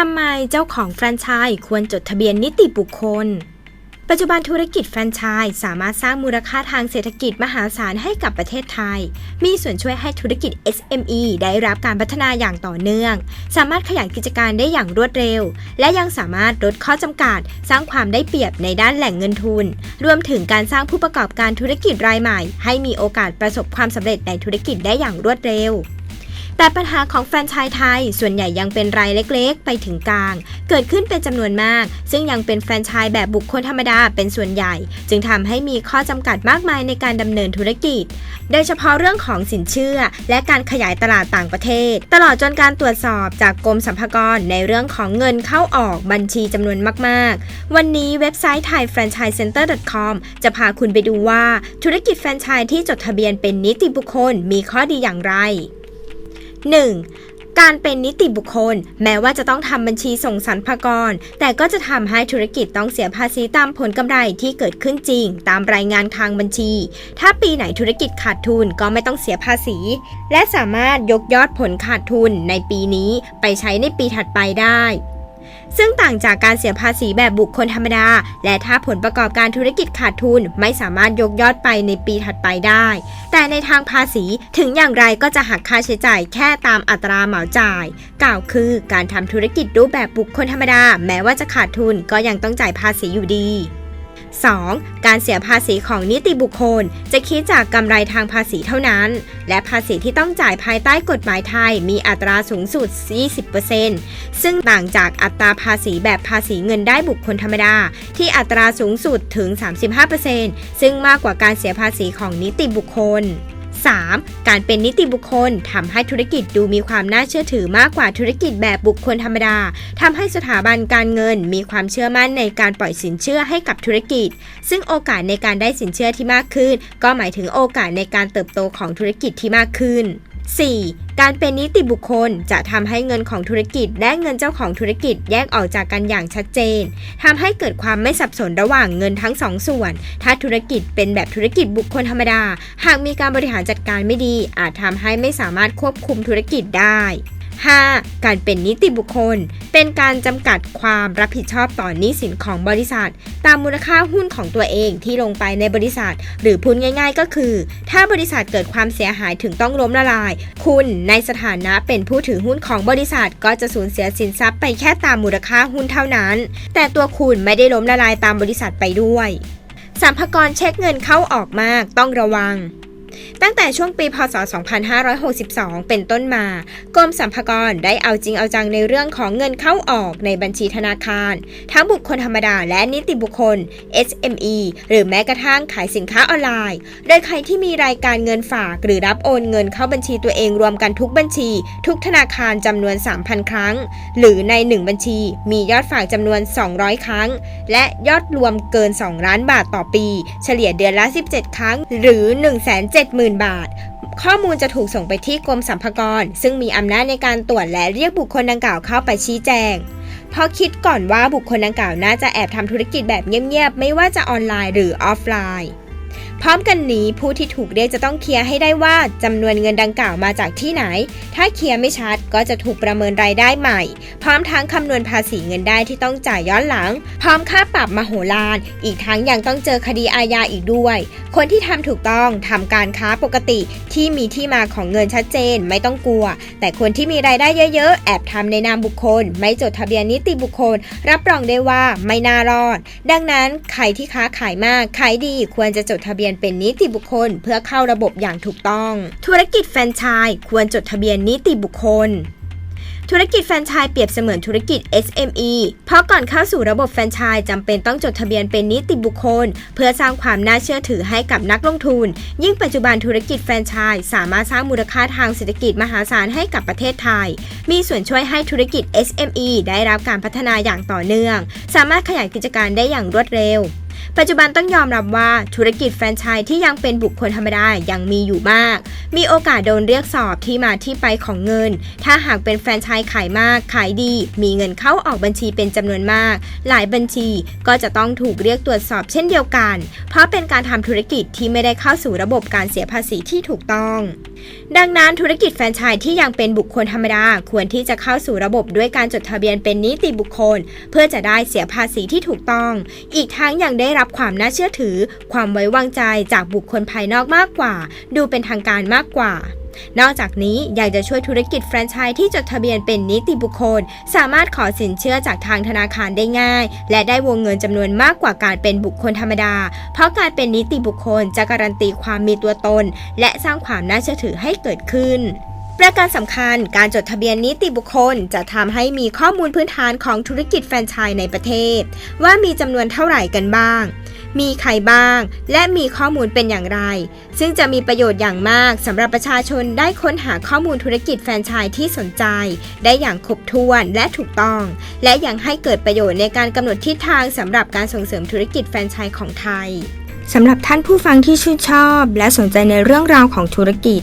ทำไมเจ้าของแฟรนไชส์ควรจดทะเบียนนิติบุคคล ปัจจุบันธุรกิจแฟรนไชส์สามารถสร้างมูลค่าทางเศรษฐกิจมหาศาลให้กับประเทศไทย มีส่วนช่วยให้ธุรกิจ SME ได้รับการพัฒนาอย่างต่อเนื่อง สามารถขยายกิจการได้อย่างรวดเร็ว และยังสามารถลดข้อจำกัด สร้างความได้เปรียบในด้านแหล่งเงินทุน รวมถึงการสร้างผู้ประกอบการธุรกิจรายใหม่ ให้มีโอกาสประสบความสำเร็จในธุรกิจได้อย่างรวดเร็ว แต่ปัญหาของแฟรนไชส์ไทย ส่วนใหญ่ยังเป็นรายเล็กๆ ไปถึงกลาง เกิดขึ้นเป็นจำนวนมาก ซึ่งยังเป็นแฟรนไชส์แบบบุคคลธรรมดาเป็นส่วนใหญ่ จึงทำให้มีข้อจำกัดมากมายในการดำเนินธุรกิจ โดยเฉพาะเรื่องของสินเชื่อ และการขยายตลาดต่างประเทศ ตลอดจนการตรวจสอบจากกรมสรรพากรในเรื่องของเงินเข้าออกบัญชีจำนวนมากๆ วันนี้เว็บไซต์ thaifranchisecenter.com จะพาคุณไปดูว่าธุรกิจแฟรนไชส์ที่จดทะเบียนเป็นนิติบุคคลมีข้อดีอย่างไร 1. การเป็นนิติบุคคล แม้ว่าจะต้องทำบัญชีส่งสรรพากร แต่ก็จะทำให้ธุรกิจต้องเสียภาษีตามผลกำไรที่เกิดขึ้นจริง ตามรายงานทางบัญชี ถ้าปีไหนธุรกิจขาดทุนก็ไม่ต้องเสียภาษี และสามารถยกยอดผลขาดทุนในปีนี้ไปใช้ในปีถัดไปได้ ซึ่งต่างจากการเสียภาษีแบบบุคคลธรรมดา และถ้าผลประกอบการธุรกิจขาดทุนไม่สามารถยกยอดไปในปีถัดไปได้ แต่ในทางภาษีถึงอย่างไรก็จะหักค่าใช้จ่ายแค่ตามอัตราเหมาจ่าย กล่าวคือการทำธุรกิจรูปแบบบุคคลธรรมดา แม้ว่าจะขาดทุนก็ยังต้องจ่ายภาษีอยู่ดี 2. การเสียภาษีของนิติบุคคล จะคิดจากกำไรทางภาษีเท่านั้น และภาษีที่ต้องจ่ายภายใต้กฎหมายไทยมีอัตราสูงสุด 20%ซึ่งต่างจากอัตราภาษีแบบภาษีเงินได้บุคคลธรรมดา ที่อัตราสูงสุดถึง 35%ซึ่งมากกว่าการเสียภาษีของนิติบุคคล 3. การเป็นนิติบุคคลทำให้ธุรกิจดูมีความน่าเชื่อถือมากกว่าธุรกิจแบบบุคคลธรรมดาทำให้สถาบันการเงินมีความเชื่อมั่นในการปล่อยสินเชื่อให้กับธุรกิจ ซึ่งโอกาสในการได้สินเชื่อที่มากขึ้น ก็หมายถึงโอกาสในการเติบโตของธุรกิจที่มากขึ้น 4. การเป็นนิติบุคคลจะทำให้เงินของธุรกิจและเงินเจ้าของธุรกิจแยกออกจากกันอย่างชัดเจนทำให้เกิดความไม่สับสนระหว่างเงินทั้งสองส่วน ถ้าธุรกิจเป็นแบบธุรกิจบุคคลธรรมดา หากมีการบริหารจัดการไม่ดี อาจทำให้ไม่สามารถควบคุมธุรกิจได้ 5. การเป็นนิติบุคคล เป็นการจำกัดความรับผิดชอบต่อหนี้สินของบริษัท ตามมูลค่าหุ้นของตัวเองที่ลงไปในบริษัท หรือพูดง่าย ๆ ก็คือ ถ้าบริษัทเกิดความเสียหายถึงต้องล้มละลาย คุณในสถานะเป็นผู้ถือหุ้นของบริษัท ก็จะสูญเสียสินทรัพย์ไปแค่ตามมูลค่าหุ้นเท่านั้น แต่ตัวคุณไม่ได้ล้มละลายตามบริษัทไปด้วยสัมภากรเช็คเงินเข้าออกมากต้องระวัง ตั้งแต่ช่วงปีพศ 2562 เป็นต้นมา กรมสรรพากรได้เอาจริงเอาจังในเรื่องของเงินเข้าออกในบัญชีธนาคาร ทั้งบุคคลธรรมดาและนิติบุคคล SME หรือแม้กระทั่งขายสินค้าออนไลน์ โดยใครที่มีรายการเงินฝากหรือรับโอนเงินเข้าบัญชีตัวเองรวมกันทุกบัญชี ทุกธนาคารจำนวน 3,000 ครั้ง หรือใน 1 บัญชี มียอดฝากจำนวน 200 ครั้ง และยอดรวมเกิน 2 ล้านบาทต่อปี เฉลี่ยเดือนละ 17 ครั้ง หรือ 170,000 0,000 บาท ข้อมูลจะถูกส่งไปที่กรมสรรพากร ซึ่งมีอำนาจในการตรวจและเรียกบุคคลดังกล่าวเข้าไปชี้แจงเพราะคิดก่อนว่าบุคคลดังกล่าวน่าจะแอบทำธุรกิจแบบเงียบๆ ไม่ว่าจะออนไลน์หรือออฟไลน์พร้อมกันนี้ผู้ที่ถูกเรียกจะต้องเคลียร์ให้ได้ว่าจำนวนเงินดังกล่าวมาจากที่ไหน ถ้าเคลียร์ไม่ชัดก็จะถูกประเมินรายได้ใหม่ พร้อมทั้งคำนวณภาษีเงินได้ที่ต้องจ่ายย้อนหลัง พร้อมค่าปรับมโหฬารอีกทั้งยังต้องเจอคดีอาญาอีกด้วย คนที่ทำถูกต้องทำการค้าปกติที่มีที่มาของเงินชัดเจนไม่ต้องกลัว แต่คนที่มีรายได้เยอะๆ แอบทำในนามบุคคล ไม่จดทะเบียนนิติบุคคล รับรองได้ว่าไม่น่ารอด ดังนั้นใครที่ค้าขายมากขายดีควรจะจดทะเบียนเป็นนิติบุคคล เพื่อเข้าระบบอย่างถูกต้อง ธุรกิจแฟรนไชส์ควรจดทะเบียนนิติบุคคลธุรกิจแฟรนไชส์เปรียบเสมือนธุรกิจ SME เพราะก่อนเข้าสู่ระบบแฟรนไชส์จำเป็นต้องจดทะเบียนเป็นนิติบุคคล เพื่อสร้างความน่าเชื่อถือให้กับนักลงทุน ยิ่งปัจจุบันธุรกิจแฟรนไชส์สามารถสร้างมูลค่าทางเศรษฐกิจมหาศาลให้กับประเทศไทย มีส่วนช่วยให้ธุรกิจ SME ได้รับการพัฒนาอย่างต่อเนื่อง สามารถขยายกิจการได้อย่างรวดเร็ว ปัจจุบันต้องยอมรับว่าธุรกิจแฟรนไชส์ที่ยังเป็นบุคคลธรรมดายังมีอยู่มาก มีโอกาสโดนเรียกสอบที่มาที่ไปของเงิน ถ้าหากเป็นแฟรนไชส์ขายมาก ขายดี มีเงินเข้าออกบัญชีเป็นจำนวนมาก หลายบัญชีก็จะต้องถูกเรียกตรวจสอบเช่นเดียวกัน เพราะเป็นการทำธุรกิจที่ไม่ได้เข้าสู่ระบบการเสียภาษีที่ถูกต้อง ดังนั้นธุรกิจแฟรนไชส์ที่ยังเป็นบุคคลธรรมดาควรที่จะเข้าสู่ระบบด้วยการจดทะเบียนเป็นนิติบุคคล เพื่อจะได้เสียภาษีที่ถูกต้อง อีกทั้งยังได้รับรับความน่าเชื่อถือ ความไว้วางใจจากบุคคลภายนอกมากกว่า ดูเป็นทางการมากกว่า นอกจากนี้ยังจะช่วยธุรกิจแฟรนไชส์ที่จดทะเบียนเป็นนิติบุคคล สามารถขอสินเชื่อจากทางธนาคารได้ง่าย และได้วงเงินจำนวนมากกว่าการเป็นบุคคลธรรมดา เพราะการเป็นนิติบุคคลจะการันตีความมีตัวตน และสร้างความน่าเชื่อถือให้เกิดขึ้น ประการสำคัญการจดทะเบียนนิติบุคคลจะทำให้มีข้อมูลพื้นฐานของธุรกิจแฟรนไชส์ในประเทศ ว่ามีจำนวนเท่าไหร่กันบ้าง มีใครบ้าง และมีข้อมูลเป็นอย่างไร ซึ่งจะมีประโยชน์อย่างมากสำหรับประชาชนได้ค้นหาข้อมูลธุรกิจแฟรนไชส์ที่สนใจ ได้อย่างครบถ้วนและถูกต้อง และยังให้เกิดประโยชน์ในการกำหนดทิศทางสำหรับการส่งเสริมธุรกิจแฟรนไชส์ของไทยสำหรับท่านผู้ฟังที่ชื่นชอบ และสนใจในเรื่องราวของธุรกิจ